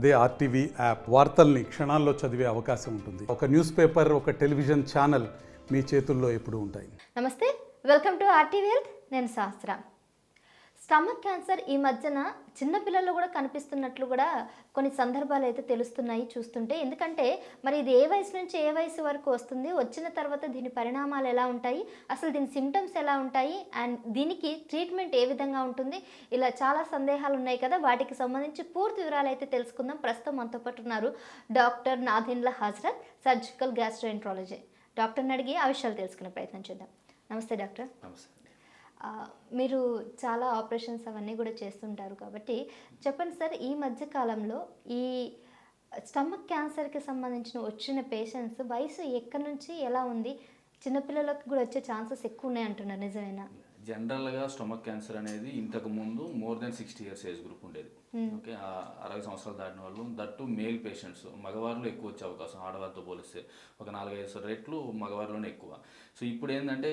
అదే RTV app వార్తల్ని క్షణాల్లో చదివే అవకాశం ఉంటుంది. ఒక న్యూస్ పేపర్ ఒక టెలివిజన్ ఛానల్ మీ చేతుల్లో ఎప్పుడు ఉంటాయి. నమస్తే వెల్కమ్ టు ఆర్టీవీ హెల్త్. నేను శాస్త్ర. స్టమక్ క్యాన్సర్ ఈ మధ్యన చిన్నపిల్లల్లో కూడా కనిపిస్తున్నట్లు కూడా కొన్ని సందర్భాలు అయితే తెలుస్తున్నాయి చూస్తుంటే. ఎందుకంటే మరి ఇది ఏ వయసు నుంచి ఏ వయసు వరకు వస్తుంది వచ్చిన తర్వాత దీని పరిణామాలు ఎలా ఉంటాయి అసలు దీని సిమ్టమ్స్ ఎలా ఉంటాయి అండ్ దీనికి ట్రీట్మెంట్ ఏ విధంగా ఉంటుంది ఇలా చాలా సందేహాలు ఉన్నాయి కదా. వాటికి సంబంధించి పూర్తి వివరాలు అయితే తెలుసుకుందాం. ప్రస్తుతం మనతో పాటు ఉన్నారు doctor Nadinla Hazarath surgical gastroenterology. డాక్టర్ని అడిగి ఆ విషయాలు తెలుసుకునే ప్రయత్నం చేద్దాం. నమస్తే డాక్టర్. నమస్తే. మీరు చాలా ఆపరేషన్స్ అవన్నీ కూడా చేస్తుంటారు కాబట్టి చెప్పండి సార్ ఈ మధ్య కాలంలో ఈ స్టమక్ క్యాన్సర్కి సంబంధించిన వచ్చిన పేషెంట్స్ వయసు ఎక్కడి నుంచి ఎలా ఉంది? చిన్నపిల్లలకు కూడా వచ్చే ఛాన్సెస్ ఎక్కువ ఉన్నాయి అంటున్నారు నిజమేనా? జనరల్గా స్టమక్ క్యాన్సర్ అనేది ఇంతకు ముందు more than sixty years age group ఉండేది. ఓకే అరవై సంవత్సరాలు దాటిన వాళ్ళు దట్టు మేల్ పేషెంట్స్ మగవారిలో ఎక్కువ వచ్చే అవకాశం ఆడవారితో పోలిస్తే ఒక నాలుగైదు రెట్లు మగవారిలోనే ఎక్కువ. సో ఇప్పుడు ఏంటంటే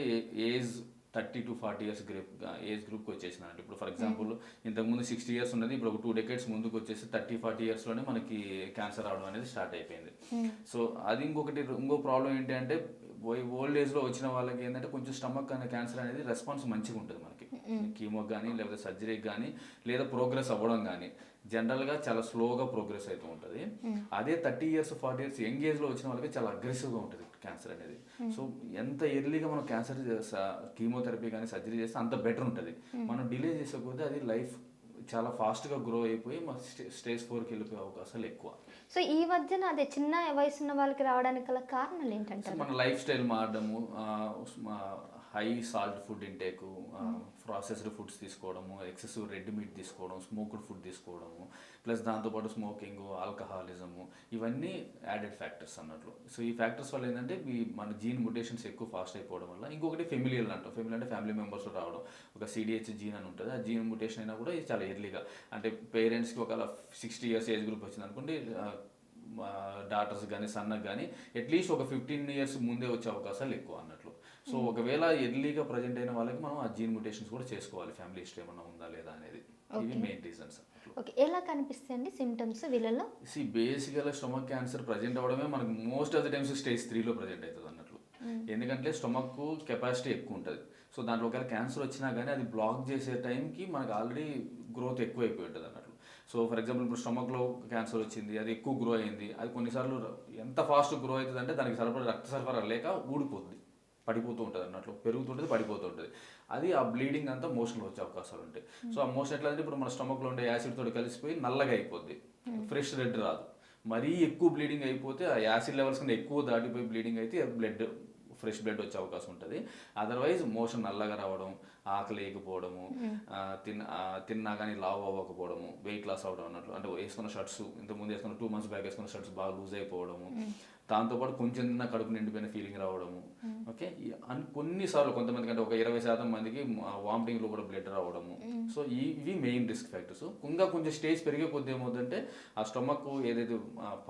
age thirty to forty years group age గ్రూప్కి వచ్చేసినారంటే ఇప్పుడు ఫర్ ఎగ్జాంపుల్ ఇంతకుముందు సిక్స్టీ ఇయర్స్ ఉన్నది ఇప్పుడు ఒక టూ డెకేట్స్ ముందుకు వచ్చేసి థర్టీ ఫార్టీ ఇయర్స్లోనే మనకి క్యాన్సర్ రావడం అనేది స్టార్ట్ అయిపోయింది. సో అది ఇంకొకటి ఇంకో ప్రాబ్లం ఏంటి అంటే ఓల్డ్ ఏజ్లో వచ్చిన వాళ్ళకి ఏంటంటే కొంచెం స్టమక్ అనే క్యాన్సర్ అనేది రెస్పాన్స్ మంచిగా ఉంటుంది మనకి. కీమోకి కానీ లేకపోతే సర్జరీకి కానీ లేదా ప్రోగ్రెస్ అవ్వడం కానీ జనరల్గా చాలా స్లోగా ప్రోగ్రెస్ అవుతూ ఉంటుంది. అదే thirty years forty years young ఏజ్లో వచ్చిన వాళ్ళకి చాలా అగ్రెసివ్గా ఉంటుంది. క్యాన్సర్ అనేది. సో ఎంత ఎర్లీగా మనం క్యాన్సర్ కీమోథెరపీ కానీ సర్జరీ చేస్తే అంత బెటర్ ఉంటుంది. మనం డిలే చేసే కొద్దీ అది లైఫ్ చాలా ఫాస్ట్గా గ్రో అయిపోయి మన స్టేజ్ ఫోర్కి వెళ్ళిపోయే అవకాశాలు ఎక్కువ. సో ఈ మధ్యన అదే చిన్న వయసు ఉన్న వాళ్ళకి రావడానికి గల కారణాలు సో ఏంటంటారు మన lifestyle మారడము high salt food intake processed foods తీసుకోవడము ఎక్సెసివ్ రెడ్ మీట్ తీసుకోవడం స్మోక్డ్ ఫుడ్ తీసుకోవడము ప్లస్ దాంతోపాటు స్మోకింగ్ ఆల్కహాలిజము ఇవన్నీ యాడెడ్ ఫ్యాక్టర్స్ అన్నట్లు. సో ఈ ఫ్యాక్టర్స్ వల్ల ఏంటంటే మీ మన జీన్ ముటేషన్స్ ఎక్కువ ఫాస్ట్ అయిపోవడం వల్ల ఇంకొకటి ఫెమిలియల్ అంటాం. ఫెమిలీ అంటే ఫ్యామిలీ మెంబర్స్ రావడం. ఒక సిడిహెచ్ జీన్ అని ఉంటుంది ఆ జీన్ ముటేషన్ అయినా కూడా ఇది చాలా ఎర్లీగా. అంటే పేరెంట్స్కి ఒకవేళ సిక్స్టీ ఇయర్స్ ఏజ్ గ్రూప్ వచ్చింది అనుకోండి మా డాటర్స్ కానీ సన్నకు కానీ అట్లీస్ట్ ఒక ఫిఫ్టీన్ ఇయర్స్ ముందే వచ్చే అవకాశాలు ఎక్కువ అన్నట్లు. సో ఒకవేళ ఎర్లీగా ప్రజెంట్ అయిన వాళ్ళకి మనం ఆ జీన్ ముటేషన్స్ కూడా చేసుకోవాలి. ఫ్యామిలీ హిస్టరీ ఏమన్నా ఉందా లేదా అనేది. ఇవి మెయిన్ రీజన్స్ ఓకే ఎలా కనిపిస్తాయండి సిమ్టమ్స్ వీళ్ళలో? సి బేసికల్గా స్టమక్ క్యాన్సర్ ప్రజెంట్ అవ్వడమే మనకు most of the times stage త్రీలో ప్రజెంట్ అవుతుంది అన్నట్లు. ఎందుకంటే స్టమక్ కెపాసిటీ ఎక్కువ ఉంటుంది. సో దాంట్లో ఒకవేళ క్యాన్సర్ వచ్చినా కానీ అది బ్లాక్ చేసే టైంకి మనకు ఆల్రెడీ గ్రోత్ ఎక్కువ అయిపోయి ఉంటుంది అన్నట్లు. సో ఫర్ ఎగ్జాంపుల్ ఇప్పుడు స్టమక్లో క్యాన్సర్ వచ్చింది అది ఎక్కువ గ్రో అయింది అది కొన్నిసార్లు ఎంత ఫాస్ట్ గ్రో అవుతుంది అంటే దానికి సరిపడే రక్త సరఫరా లేక ఊడిపోతుంది పడిపోతూ ఉంటుంది అన్నట్లు. పెరుగుతుంటుంది పడిపోతూ ఉంటుంది అది ఆ బ్లీడింగ్ అంతా మోషన్లో వచ్చే అవకాశాలు ఉంటాయి. సో ఆ మోషన్ ఎట్లా అంటే ఇప్పుడు మన స్టమక్లో ఉండే యాసిడ్ తోటి కలిసిపోయి నల్లగా అయిపోద్ది. ఫ్రెష్ రెడ్ రాదు. మరీ ఎక్కువ బ్లీడింగ్ అయిపోతే ఆ యాసిడ్ లెవెల్స్ కన్నా ఎక్కువ దాటిపోయి బ్లీడింగ్ అయితే బ్లడ్ ఫ్రెష్ బ్లడ్ వచ్చే అవకాశం ఉంటుంది. అదర్వైజ్ మోషన్ నల్లగా రావడం ఆకలి వేయకపోవడము ఆ, తిన్న తిన్నా కానీ లావ్ అవ్వకపోవడము వెయిట్ లాస్ అవ్వడం అన్నట్లు. అంటే వేసుకున్న షర్ట్స్ ఇంతకుముందు వేసుకున్న టూ మంత్స్ బ్యాక్ వేసుకున్న షర్ట్స్ బాగా లూజ్ అయిపోవడము. దాంతోపాటు కొంచెం తిన్న కడుపు నిండిపోయిన ఫీలింగ్ రావడము. ఓకే అన్ కొన్నిసార్లు కొంతమంది కంటే ఒక ఇరవై శాతం మందికి వామిటింగ్లో కూడా బ్లడ్ రావడము. సో ఇవి మెయిన్ రిస్క్ ఫ్యాక్టర్స్ ఇంకా కొంచెం స్టేజ్ పెరిగే కొద్ది ఏమవుతుందంటే ఆ స్టమక్ ఏదైతే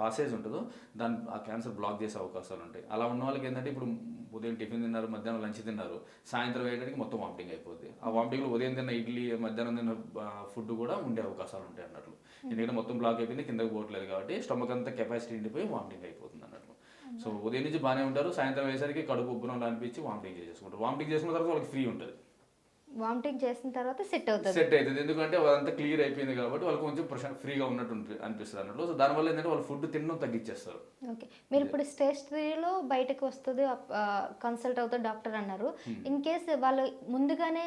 పాసేజ్ ఉంటుందో దాని ఆ క్యాన్సర్ బ్లాక్ చేసే అవకాశాలు ఉంటాయి. అలా ఉన్న వాళ్ళకి ఏంటంటే ఇప్పుడు ఉదయం టిఫిన్ తిన్నారు మధ్యాహ్నం లంచ్ తిన్నారు సాయంత్రం వేయడానికి మొత్తం వామిటింగ్ అయిపోద్ది. ఆ వామిటింగ్లో ఉదయం తిన్న ఇడ్లీ మధ్యాహ్నం తిన్న ఫుడ్ కూడా ఉండే అవకాశాలు ఉంటాయి అన్నట్లు. ఎందుకంటే మొత్తం బ్లాక్ అయిపోయింది కిందకి పోవట్లేదు కాబట్టి స్టమక్ అంతా కెపాసిటీ నిండిపోయి వామిటింగ్ అయిపోతుంది. సో ఉదయం నుంచి బాగానే ఉంటారు సాయంత్రం అయ్యేసరికి కడుపు ఉబ్బరం అనిపించి వామిటింగ్ చేసుకుంటారు వామిటింగ్ చేసుకున్న తర్వాత వాళ్ళకి ఫ్రీ ఉంటుంది. వామిటింగ్ చేసిన తర్వాత సెట్ అవుతుంది. సెట్ అవుతుంది. ఎందుకంటే అదంతా క్లియర్ అయిపోయింది కాబట్టి వాళ్ళకి కొంచెం ప్రశాంత ఫ్రీగా ఉన్నట్టు ఉంటుంది- అనిపిస్తుంది అన్నట్లు సో దానివల్ల ఏంటంటే వాళ్ళు ఫుడ్ తినడం తగ్గించేస్తారు. ఓకే మీరు ఇప్పుడు స్టేజ్ త్రీలో బయటకు వస్తుంది కన్సల్ట్ అవుతుంది డాక్టర్ అన్నారు. ఇన్ కేస్ వాళ్ళు ముందుగానే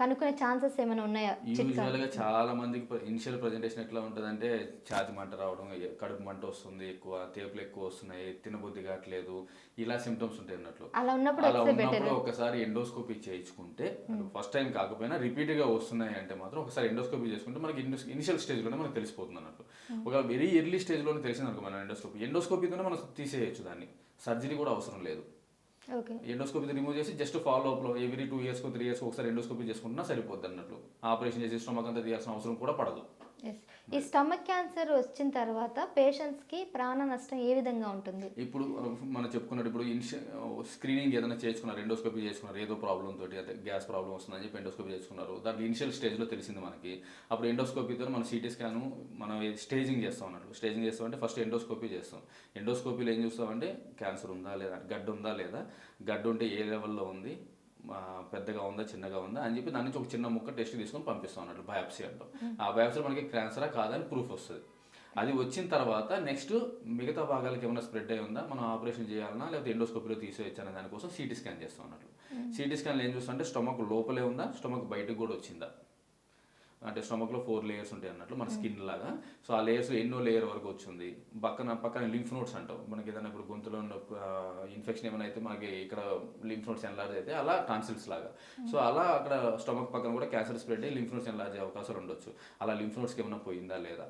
కనుక్కునే ఛాన్సెస్ ఏమైనా ఉన్నాయా? యూజువల్గా చాలా మందికి ఇనిషియల్ ప్రజెంటేషన్ ఎట్లా ఉంటుందంటే ఛాతి మంట రావడం కడుపు మంట వస్తుంది ఎక్కువ తేపులు ఎక్కువ వస్తున్నాయి తినబుద్ధి కావట్లేదు ఇలా సిమ్టమ్స్ ఉంటాయి అన్నట్లు. అలా ఉన్నప్పుడు ఒకసారి ఎండోస్కోపీ చేయించుకుంటే ఫస్ట్ టైం కాకపోయినా రిపీట్గా వస్తున్నాయి అంటే మాత్రం ఒకసారి ఎండోస్కోపీ చేసుకుంటే మనకి ఇనిషియల్ స్టేజ్లోనే మనకు తెలిసిపోతుంది అన్నట్టు. ఒక వెరీ ఎర్లీ స్టేజ్లోనే తెలిసింది అనుకో మన ఎండోస్కోపీ. ఎండోస్కోపీతోనే మనం తీసేయచ్చు దాన్ని. సర్జరీ కూడా అవసరం లేదు. ఎండోస్కోపీ రిమూవ్ చేసి just follow అప్లో every two years three years ఒకసారి ఎండోస్కోపీ చేసుకుంటున్నా సరిపోద్ది అన్నట్లు. ఆపరేషన్ చేసి స్టమక్ అంతా తీయాల్సిన అవసరం కూడా పడదు. ఎస్ ఈ స్టమక్ క్యాన్సర్ వచ్చిన తర్వాత పేషెంట్స్కి ప్రాణ నష్టం ఏ విధంగా ఉంటుంది? ఇప్పుడు uh, మనం చెప్పుకున్నట్టు ఇప్పుడు ఇన్ష uh, స్క్రీనింగ్ ఏదైనా చేసుకున్నారు ఎండోస్కోపీ చేసుకున్నారు ఏదో ప్రాబ్లం తోటి అదే గ్యాస్ ప్రాబ్లం వస్తుందని చెప్పి ఎండోస్కోపీ చేసుకున్నారు. దాంట్లో ఇనిషియల్ స్టేజ్లో తెలిసింది మనకి. అప్పుడు ఎండోస్కోపీతో మనం సిటీ స్కాన్ మనం స్టేజింగ్ చేస్తాం అన్నట్టు. స్టేజింగ్ చేస్తామంటే ఫస్ట్ ఎండోస్కోపీ చేస్తాం. ఎండోస్కోపీలో ఏం చూస్తామంటే క్యాన్సర్ ఉందా లేదా గడ్డ ఉందా లేదా? గడ్డ ఉంటే ఏ లెవెల్లో ఉంది? పెద్దగా ఉందా చిన్నగా ఉందా అని చెప్పి దాని నుంచి ఒక చిన్న ముక్క టెస్ట్ తీసుకొని పంపిస్తాం అన్నట్లు బయాప్సీ అంటాం. ఆ బయాప్సీ మనకి క్యాన్సరా కాదని ప్రూఫ్ వస్తుంది. అది వచ్చిన తర్వాత నెక్స్ట్ మిగతా భాగాలకి ఏమైనా స్ప్రెడ్ అయి ఉందా మనం ఆపరేషన్ చేయాలన్నా లేకపోతే ఎండోస్కోపీలో తీసేయచ్చనే దానికోసం సిటీ స్కాన్ చేస్తాం అన్నట్లు సిటీ స్కాన్లో ఏం చూస్తాం స్టమక్ లోపలే ఉందా స్టమక్ బయటకు కూడా వచ్చిందా? అంటే స్టమక్లో ఫోర్ లేయర్స్ ఉంటాయి అన్నట్లు మన స్కిన్ లాగా. సో ఆ లేయర్స్ ఎన్నో లేయర్ వరకు వచ్చింది. పక్కన పక్కన లింఫ్ నోట్స్ అంటాం మనకి ఏదైనా ఇప్పుడు గొంతులో ఉన్న ఇన్ఫెక్షన్ ఏమైనా అయితే మనకి ఇక్కడ లింఫ్ నోట్స్ ఎన్లార్జ్ అయితే అలా టాన్సిల్స్ లాగా. సో అలా అక్కడ స్టమక్ పక్కన కూడా క్యాన్సర్ స్ప్రెడ్ అయ్యి లింఫ్ నోట్స్ ఎన్లార్జ్ అయ్యే అవకాశాలు ఉండొచ్చు. అలా లింఫ్ నోట్స్కి ఏమైనా పోయిందా లేదా?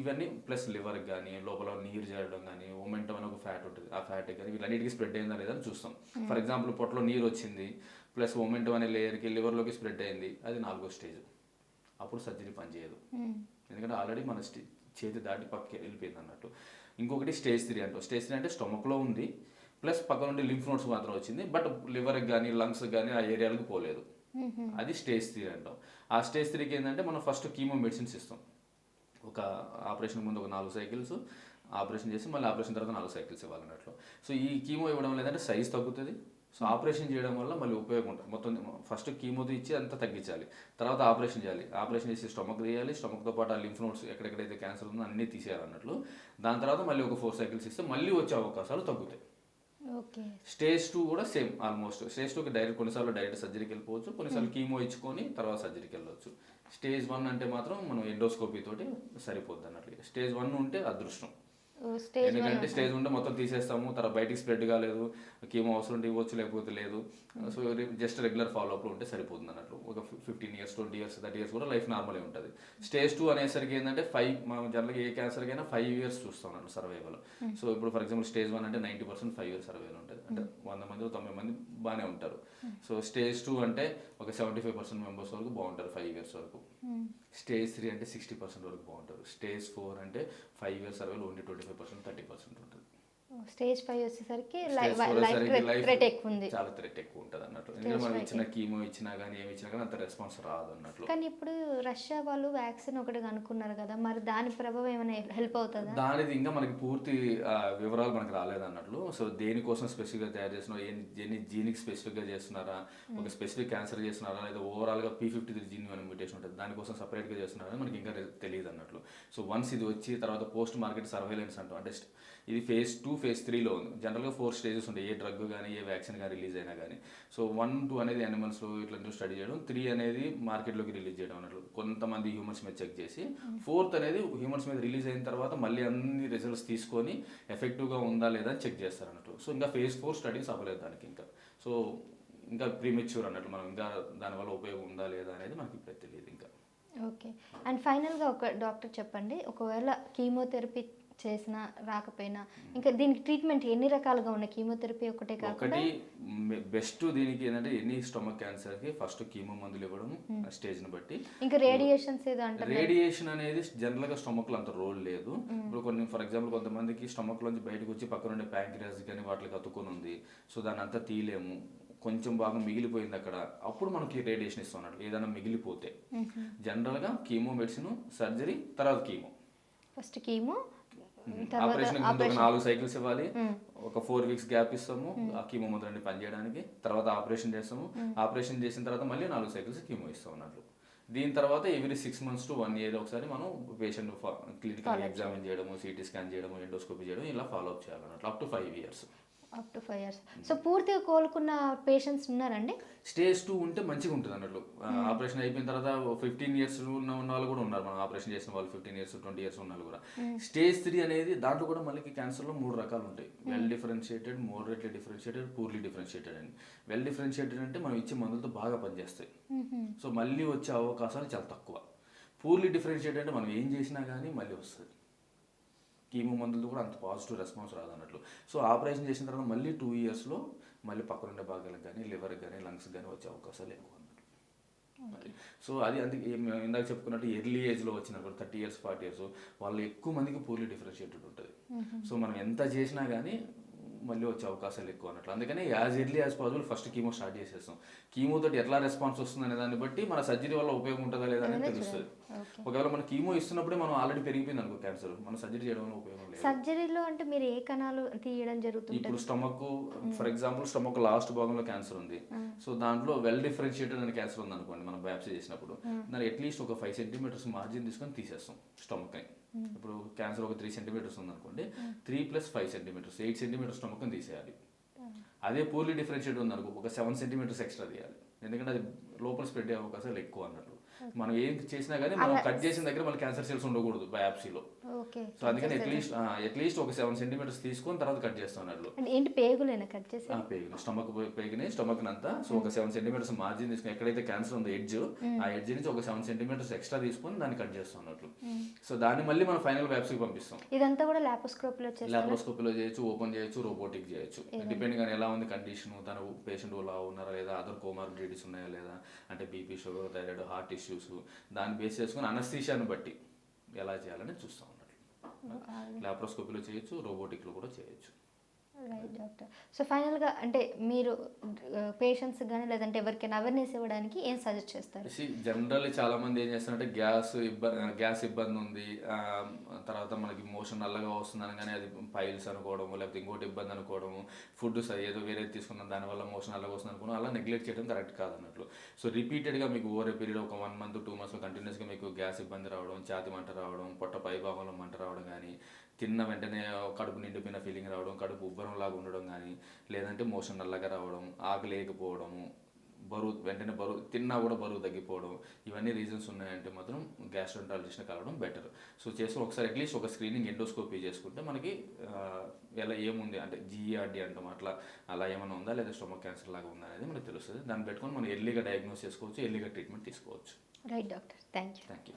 ఇవన్నీ ప్లస్ లివర్కి కానీ లోపల నీరు చేరడం కానీ ఒమెంటం అని ఒక ఫ్యాట్ ఉంటుంది. ఆ ఫ్యాట్ కానీ వీటన్నిటికీ స్ప్రెడ్ అయిందా లేదా అని చూస్తాం. ఫర్ ఎగ్జాంపుల్ పొట్టలో నీరు వచ్చింది ప్లస్ ఒమెంటం అనే లేయర్కి లివర్లోకి స్ప్రెడ్ అయింది. అది నాలుగో స్టేజ్. అప్పుడు సర్జరీ పనిచేయదు ఎందుకంటే ఆల్రెడీ మన స్టే చేతి దాటి పక్కకి వెళ్ళిపోయింది అన్నట్టు. ఇంకొకటి స్టేజ్ త్రీ అంటాం స్టేజ్ త్రీ అంటే స్టమక్లో ఉంది ప్లస్ పక్క నుండి లింఫ్ నోట్స్ మాత్రం వచ్చింది బట్ లివర్కి కానీ లంగ్స్కి కానీ ఆ ఏరియాలకు పోలేదు. అది స్టేజ్ త్రీ అంటాం ఆ స్టేజ్ త్రీకి ఏంటంటే మనం ఫస్ట్ కీమో మెడిసిన్స్ ఇస్తాం. ఒక ఆపరేషన్ ముందు ఒక నాలుగు సైకిల్స్ ఆపరేషన్ చేసి మళ్ళీ ఆపరేషన్ తర్వాత నాలుగు సైకిల్స్ ఇవ్వాలన్నట్లు సో ఈ కీమో ఇవ్వడం లేదంటే సైజ్ తగ్గుతుంది. సో ఆపరేషన్ చేయడం వల్ల మళ్ళీ ఉపయోగం ఉంటుంది. మొత్తం ఫస్ట్ కీమోతో ఇచ్చి అంతా తగ్గించాలి. తర్వాత ఆపరేషన్ చేయాలి. ఆపరేషన్ చేసి స్టమక్ తీయాలి. స్టమక్తో పాటు ఆ లింఫ్ నోట్స్ ఎక్కడెక్కడైతే క్యాన్సర్ ఉందో అన్నీ తీసేయాలన్నట్లు దాని తర్వాత మళ్ళీ ఒక ఫోర్ సైకిల్స్ ఇస్తే మళ్ళీ వచ్చే అవకాశాలు తగ్గుతాయి. స్టేజ్ టూ కూడా సేమ్ ఆల్మోస్ట్. స్టేజ్ టూకి డైరెక్ట్ కొన్నిసార్లు డైరెక్ట్ సర్జరీకి వెళ్ళిపోవచ్చు. కొన్నిసార్లు కీమో ఇచ్చుకొని తర్వాత సర్జరీకి వెళ్ళవచ్చు స్టేజ్ వన్ అంటే మాత్రం మనం ఎండోస్కోపీ తోటి సరిపోద్ది అన్నట్లు. స్టేజ్ వన్ ఉంటే అదృష్టం. స్టేజ్ ఎందుకంటే స్టేజ్ ఉంటే మొత్తం తీసేస్తాము తర్వాత బయటికి స్ప్రెడ్ కాలేదు కీమో అవసరం ఉంటే ఇవ్వచ్చు లేకపోతే లేదు. సో జస్ట్ రెగ్యులర్ ఫాలో అప్లో ఉంటే సరిపోతుంది అన్నట్లు. ఒక fifteen years twenty years thirty years కూడా లైఫ్ నార్మలే ఉంటుంది. స్టేజ్ టూ అనేసరికి ఏంటంటే ఫైవ్ మనం జనరల్గా ఏ క్యాన్సర్కి అయినా ఫైవ్ ఇయర్స్ చూస్తాం అన్నట్టు సర్వైవల్ సో ఇప్పుడు ఫర్ ఎగ్జాంపుల్ స్టేజ్ వన్ అంటే ninety percent five years survival ఉంటుంది. అంటే వంద మంది తొంభై మంది బాగానే ఉంటారు. సో స్టేజ్ టూ అంటే ఒక సెవెంటీ ఫైవ్ పర్సెంట్ మెంబర్స్ వరకు బాగుంటారు ఫైవ్ ఇయర్స్ వరకు. స్టేజ్ త్రీ అంటే సిక్స్టీ పర్సెంట్ వరకు బాగుంటారు స్టేజ్ ఫోర్ అంటే ఫైవ్ ఇయర్స్ సర్వేలు only twenty five percent thirty percent ఉంటుంది. స్టేజ్ ఫైవ్ వచ్చేసరికి Stage four లైఫ్ వచ్చేసరికి life రేట్ ఎక్కువ ఉంది. చాలా థ్రెట్ ఎక్కువ ఉంటుంది అన్నట్టు. ఎందుకంటే మనం ఇచ్చిన కీమో ఇచ్చినా కానీ ఏమి ఇచ్చినా కానీ అంత రెస్పాన్స్ రాదు అన్నట్లు. కానీ ఇప్పుడు రష్యా వాళ్ళు వ్యాక్సిన్ ఒకటి కనుక్కున్నారు కదా మరి దాని ప్రభావం ఏమైనా హెల్ప్ అవుతుందా? దానిది ఇంకా మనకి పూర్తి వివరాలు మనకి రాలేదు అన్నట్లు. సో దేనికోసం స్పెసిఫిక్గా తయారు చేస్తున్నారా ఎన్ని జీనికి స్పెసిఫిక్గా చేస్తున్నారా? ఒక స్పెసిఫిక్ క్యాన్సర్ చేస్తున్నారా? లేదా ఓవరాల్గా పీ ఫిఫ్టీ త్రీ జీన్ అనే మ్యూటేషన్ ఉంటుంది. దానికోసం సపరేట్గా చేస్తున్నారా? మనకి ఇంకా తెలియదు అన్నట్లు. సో వన్స్ ఇది వచ్చి తర్వాత పోస్ట్ మార్కెట్ సర్వేలెన్స్ అంటాం అంటే ఇది ఫేజ్ టూ ఫేజ్ త్రీలో ఉంది. జనరల్గా ఫోర్ స్టేజెస్ ఉంటాయి. ఏ డ్రగ్ కానీ ఏ వ్యాక్సిన్ కానీ రిలీజ్ అయినా కానీ సో వన్ టూ అనేది యానిమల్స్లో ఇట్లా స్టడీ చేయడం. త్రీ అనేది మార్కెట్లోకి రిలీజ్ చేయడం అన్నట్లు. కొంతమంది హ్యూమన్స్ మీద చెక్ చేసి. ఫోర్త్ అనేది హ్యూమన్స్ మీద రిలీజ్ అయిన తర్వాత మళ్ళీ అన్ని రిజల్ట్స్ తీసుకొని ఎఫెక్టివ్గా ఉందా లేదా అని చెక్ చేస్తారు అన్నట్టు సో ఇంకా ఫేజ్ ఫోర్ స్టడీస్ అవ్వలేదు దానికి ఇంకా. సో ఇంకా ప్రీమెచ్యూర్ అన్నట్టు మనం ఇంకా దానివల్ల ఉపయోగం ఉందా లేదా అనేది మనకి ఇప్పుడు తెలియదు ఇంకా. ఓకే అండ్ ఫైనల్గా ఒక డాక్టర్ చెప్పండి. ఒకవేళ కీమోథెరపీ చేసినా రాకపోయినా ఇంకా దీనికి ట్రీట్మెంట్ ఎన్ని రకాలుగా ఉన్నాయి? కీమోథెరపీ ఒకటే కాకుండా ఒకటి బెస్ట్ దీనికి ఏంటంటే ఎనీ స్టమక్ క్యాన్సర్కి ఫస్ట్ కీమో మందులు ఇవ్వడం స్టేజ్ని బట్టి. ఇంకా రేడియేషన్స్ ఏదో అంటారు రేడియేషన్ అనేది జనరల్గా స్టమక్లో అంత రోల్ లేదు. ఇప్పుడు కొన్ని ఫర్ ఎగ్జాంపుల్ కొంతమందికి స్టమక్ నుంచి బయటకు వచ్చి పక్కన ఉండే ప్యాంక్రియాస్ కానీ వాటికి అతుక్కొని ఉంది. సో దాన్ని అంతా తీయలేము. కొంచెం భాగం మిగిలిపోయింది అక్కడ. అప్పుడు మనకి రేడియేషన్ ఇస్తాం ఏదైనా మిగిలిపోతే. జనరల్గా కీమో మెడిసిన్ సర్జరీ తర్వాత కీమో. ఫస్ట్ కీమో ఆపరేషన్ ముందు ఒక నాలుగు సైకిల్స్ ఇవ్వాలి. ఒక ఫోర్ వీక్స్ గ్యాప్ ఇస్తాము. ఆ కీమో మందులన్నీ పనిచేయడానికి. తర్వాత ఆపరేషన్ చేస్తాము. ఆపరేషన్ చేసిన తర్వాత మళ్ళీ నాలుగు సైకిల్స్ కీమో ఇస్తాం అన్నట్లు. దీని తర్వాత every six months to one year ఒకసారి మనం పేషెంట్ క్లినికల్ ఎగ్జామిన్ చేయడము సిటీ స్కాన్ చేయడము ఎండోస్కోపీ చేయడం ఇలా follow up చేయాలన్నట్లు. Up to five years up to five years so పూర్తిగా కోలుకున్న పేషెంట్స్ ఉన్నారండి? స్టేజ్ టూ ఉంటే మంచిగా ఉంటుంది అన్నట్లు. ఆపరేషన్ అయిపోయిన తర్వాత ఫిఫ్టీన్ ఇయర్స్ ఉన్న ఉన్న వాళ్ళు కూడా ఉన్నారు. మనం ఆపరేషన్ చేసిన వాళ్ళు ఫిఫ్టీన్ ఇయర్స్ ట్వంటీ ఇయర్స్ ఉన్న వాళ్ళు కూడా. స్టేజ్ త్రీ అనేది దాంట్లో కూడా మళ్ళీ క్యాన్సర్లో మూడు రకాలు ఉంటాయి. Well differentiated moderately differentiated poorly differentiated అని. వెల్ డిఫరెన్షియేటెడ్ అంటే మనం ఇచ్చే మందులతో బాగా పనిచేస్తాయి. సో మళ్ళీ వచ్చే అవకాశాలు చాలా తక్కువ. పూర్లీ డిఫరెన్షియేటెడ్ అంటే మనం ఏం చేసినా కానీ మళ్ళీ వస్తుంది. కీమో మందులతో కూడా అంత పాజిటివ్ రెస్పాన్స్ రాదన్నట్లు. సో ఆపరేషన్ చేసిన తర్వాత మళ్ళీ టూ ఇయర్స్లో మళ్ళీ పక్కనుండే భాగాలకు కానీ లివర్కి కానీ లంగ్స్ కానీ వచ్చే అవకాశాలు ఎక్కువ అన్నట్లు. సో అది అందుకే ఇందాక చెప్పుకున్నట్టు ఎర్లీ ఏజ్లో వచ్చినప్పుడు థర్టీ ఇయర్స్ ఫార్టీ ఇయర్స్ వాళ్ళు ఎక్కువ మందికి పూర్లీ డిఫరెన్షియేటెడ్ ఉంటుంది. సో మనం ఎంత చేసినా కానీ మళ్ళీ వచ్చే అవకాశాలు ఎక్కువ అన్నట్లు. అందుకని as early as possible first chemo start చేసేస్తాం. కీమో తోటి ఎట్లా రెస్పాన్స్ వస్తుంది అనే దాన్ని బట్టి మన సర్జరీ వల్ల ఉపయోగం ఉంటుందా లేదా అనేది తెలుస్తుంది. ఒకవేళ మన కీమో ఇస్తున్నప్పుడే మనం ఆల్రెడీ పెరిగిపోయింది అనుకో క్యాన్సర్. మన సర్జరీ చేయడం వల్ల ఉపయోగం లేదు. సర్జరీలో అంటే మీరు ఏ కణాలు తీయడం జరుగుతుంది ఇప్పుడు stomach for example stomach last భాగంలో క్యాన్సర్ ఉంది. సో దాంట్లో వెల్ డిఫరెన్షియేటెడ్ అనే క్యాన్సర్ ఉంది అనుకోండి మనం బయాప్సీ చేసినప్పుడు. దాని అట్లీస్ట్ ఒక ఫైవ్ సెంటీమీటర్స్ మార్జిన్ తీసుకొని తీసేస్తాం స్టమక్ని ఇప్పుడు క్యాన్సర్ ఒక త్రీ సెంటీమీటర్స్ ఉంది అనుకోండి three plus five centimetres eight centimetres స్టమక్ని తీసేయాలి. అదే పూర్లీ డిఫరెన్షియేట్ ఉంది ఒక సెవెన్ సెంటీమీటర్స్ ఎక్స్ట్రా తీయాలి. ఎందుకంటే అది లోపల స్ప్రెడ్ అయ్యే అవకాశాలు ఎక్కువ అన్నట్లు మనం ఏం చేసినా కానీ మనం కట్ చేసిన దగ్గర మన క్యాన్సర్ సెల్స్ ఉండకూడదు బయాప్సీలో సో అందుకని అట్లీస్ట్ అట్లీస్ట్ ఒక సెవెన్ సెంటీమీటర్స్ తీసుకొని తర్వాత కట్ చేస్తాం అన్నట్లు అంటే ఏంటి పేగులేనా కట్ చేసి ఆ, పేగిన స్టమక్ పేగిన స్టమక్ అంతా సో ఒక సెవెన్ సెంటీమీటర్స్ మార్జిన్ తీసుకుని ఎక్కడైతే క్యాన్సర్ ఉందో ఎడ్జ్ ఆ ఎడ్జ్ నుంచి ఒక సెవెన్ సెంటీమీటర్స్ ఎక్స్ట్రా తీసుకొని దాన్ని కట్ చేస్తాం అన్నట్లు సో దాన్ని మళ్ళీ మనం ఫైనల్ వ్యాప్స్కి పంపిస్తాం. ఇదంతా కూడా లాప్రోస్కోపీలో చేస్తారు? లాప్రోస్కోపీలో చేయొచ్చు ఓపెన్ చేయొచ్చు రోబోటిక్ చేయొచ్చు. డిపెండింగ్ అని ఎలా ఉంది కండిషన్ తన పేషెంట్ లా ఉన్నారా లేదా అదర్ కోమార్బిడిటీస్ ఉన్నాయా లేదా అంటే BP sugar thyroid heart issues దాన్ని బేస్ చేసుకుని అనస్థీషియాని బట్టి ఎలా చేయాలని చూస్తాం అన్నట్లు లాప్రోస్కోపీలో చేయొచ్చు రోబోటిక్లో కూడా చేయొచ్చు. రైట్ డాక్టర్ సో ఫైనల్గా అంటే మీరు uh, పేషెంట్స్ కానీ లేదంటే ఎవరికైనా అవేర్నెస్ ఇవ్వడానికి ఏం సజెస్ట్ చేస్తారు? జనరల్లీ చాలా మంది ఏం చేస్తారంటే గ్యాస్ ఇబ్బంది uh, గ్యాస్ ఇబ్బంది ఉంది. తర్వాత మనకి మోషన్ నల్లగా వస్తుందని కానీ అది పైల్స్ అనుకోవడము లేకపోతే ఇంకోటి ఇబ్బంది అనుకోవడము ఫుడ్ ఏదో వేరే తీసుకున్నాం దానివల్ల మోషన్ నల్లగా వస్తుంది అనుకోవడం అలా నెగ్లెక్ట్ చేయడం కరెక్ట్ కాదన్నట్లు. సో రిపీటెడ్గా మీకు ఓవర్ పీరియడ్ ఒక వన్ మంత్ టూ మంత్స్ కంటిన్యూస్గా మీకు గ్యాస్ ఇబ్బంది రావడం ఛాతి మంట రావడం పొట్ట పైభాగంలో మంట రావడం కానీ తిన్న వెంటనే కడుపు నిండిపోయిన ఫీలింగ్ రావడం కడుపు ఉబ్బరం లాగా ఉండడం కానీ లేదంటే మోషన్ నల్లగా రావడం ఆకలి లేకపోవడము బరువు వెంటనే బరువు తిన్నా కూడా బరువు తగ్గిపోవడం ఇవన్నీ రీజన్స్ ఉన్నాయంటే మాత్రం గ్యాస్ట్రోంటాలజిస్ట్ని కలవడం బెటర్ సో చేసి ఒకసారి అట్లీస్ట్ ఒక స్క్రీనింగ్ ఎండోస్కోపీ చేసుకుంటే మనకి ఎలా ఏముంది అంటే జీఈఆర్డి అంటాం. అట్లా అలా ఏమైనా ఉందా? లేదా స్టొమక్ క్యాన్సర్ లాగా ఉందా అనేది మనకు తెలుస్తుంది. దాన్ని పెట్టుకొని మనం ఎర్లీగా డయాగ్నోస్ చేసుకోవచ్చు ఎర్లీగా ట్రీట్మెంట్ తీసుకోవచ్చు. Right doctor thank you thank you